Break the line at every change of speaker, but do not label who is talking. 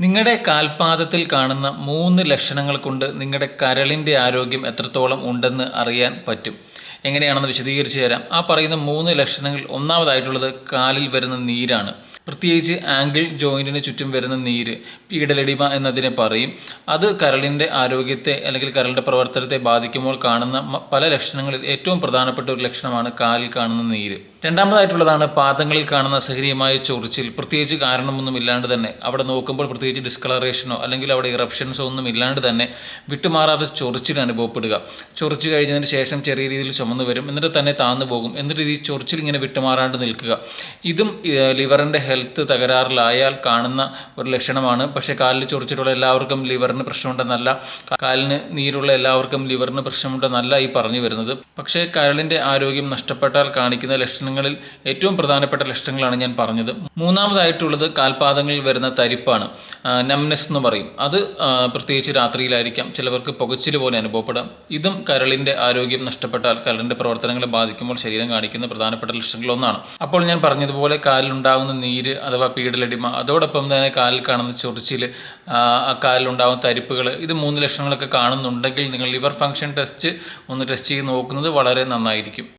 നിങ്ങളുടെ കാൽപാദത്തിൽ കാണുന്ന മൂന്ന് ലക്ഷണങ്ങൾ കൊണ്ട് നിങ്ങളുടെ കരളിന്റെ ആരോഗ്യം എത്രത്തോളം ഉണ്ടെന്ന് അറിയാൻ പറ്റും. എങ്ങനെയാണെന്ന് വിശദീകരിച്ച് തരാം. ആ പറയുന്ന മൂന്ന് ലക്ഷണങ്ങൾ ഒന്നാമതായിട്ടുള്ളത് കാലിൽ വരുന്ന നീരാണ്. പ്രത്യേകിച്ച് ആംഗിൾ ജോയിന്റിന് ചുറ്റും വരുന്ന നീര് പീഡലടിമ എന്നതിനെ പറയും. അത് കരളിന്റെ ആരോഗ്യത്തെ അല്ലെങ്കിൽ കരളിന്റെ പ്രവർത്തനത്തെ ബാധിക്കുമ്പോൾ കാണുന്ന പല ലക്ഷണങ്ങളിൽ ഏറ്റവും പ്രധാനപ്പെട്ട ഒരു ലക്ഷണമാണ് കാലിൽ കാണുന്ന നീര്. രണ്ടാമതായിട്ടുള്ളതാണ് പാദങ്ങളിൽ കാണുന്ന അസഹനീയമായ ചൊറിച്ചിൽ. പ്രത്യേകിച്ച് കാരണമൊന്നും ഇല്ലാണ്ട് തന്നെ. അവിടെ നോക്കുമ്പോൾ പ്രത്യേകിച്ച് ഡിസ്കളറേഷനോ അല്ലെങ്കിൽ അവിടെ ഇറപ്ഷൻസോ ഒന്നും ഇല്ലാണ്ട് തന്നെ വിട്ടുമാറാതെ ചൊറിച്ചിൽ അനുഭവപ്പെടുക. ചൊറിച്ച് കഴിഞ്ഞതിന് ശേഷം ചെറിയ രീതിയിൽ ചുമന്ന് വരും. എന്നിട്ട് തന്നെ താന്നു പോകും. എന്നിട്ട് ഈ ചൊറിച്ചിൽ ഇങ്ങനെ വിട്ടുമാറാണ്ട് നിൽക്കുക. ഇതും ലിവറിന്റെ ഹെൽത്ത് തകരാറിലായാൽ കാണുന്ന ഒരു ലക്ഷണമാണ്. പക്ഷേ കാലിൽ ചൊറിച്ചിട്ടുള്ള എല്ലാവർക്കും ലിവറിന് പ്രശ്നമുണ്ടെന്നല്ല. കാലിന് നീരുള്ള എല്ലാവർക്കും ലിവറിന് പ്രശ്നമുണ്ടെന്നല്ല ഈ പറഞ്ഞു വരുന്നത്. പക്ഷേ കരളിന്റെ ആരോഗ്യം നഷ്ടപ്പെട്ടാൽ കാണിക്കുന്ന ലക്ഷണങ്ങളിൽ ഏറ്റവും പ്രധാനപ്പെട്ട ലക്ഷണങ്ങളാണ് ഞാൻ പറഞ്ഞത്. മൂന്നാമതായിട്ടുള്ളത് കാൽപാദങ്ങളിൽ വരുന്ന തരിപ്പാണ്. നംനെസ് എന്ന് പറയും. അത് പ്രത്യേകിച്ച് രാത്രിയിലായിരിക്കാം. ചിലവർക്ക് പുകച്ചിൽ പോലെ അനുഭവപ്പെടാം. ഇതും കരളിന്റെ ആരോഗ്യം നഷ്ടപ്പെട്ടാൽ കരളിന്റെ പ്രവർത്തനങ്ങളെ ബാധിക്കുമ്പോൾ ശരീരം കാണിക്കുന്ന പ്രധാനപ്പെട്ട ലക്ഷണങ്ങളൊന്നാണ്. അപ്പോൾ ഞാൻ പറഞ്ഞതുപോലെ കാലിലുണ്ടാകുന്ന നീര് അഥവാ പീഡലടിമ അതോടൊപ്പം തന്നെ കാലിൽ കാണുന്ന ചൊറിച്ചിൽ കാലിലുണ്ടാകുന്ന തരിപ്പുകൾ ഇത് മൂന്ന് ലക്ഷണങ്ങളൊക്കെ കാണുന്നുണ്ടെങ്കിൽ നിങ്ങൾ ലിവർ ഫംഗ്ഷൻ ടെസ്റ്റ് ഒന്ന് ടെസ്റ്റ് ചെയ്ത് നോക്കുന്നത് വളരെ നന്നായിരിക്കും.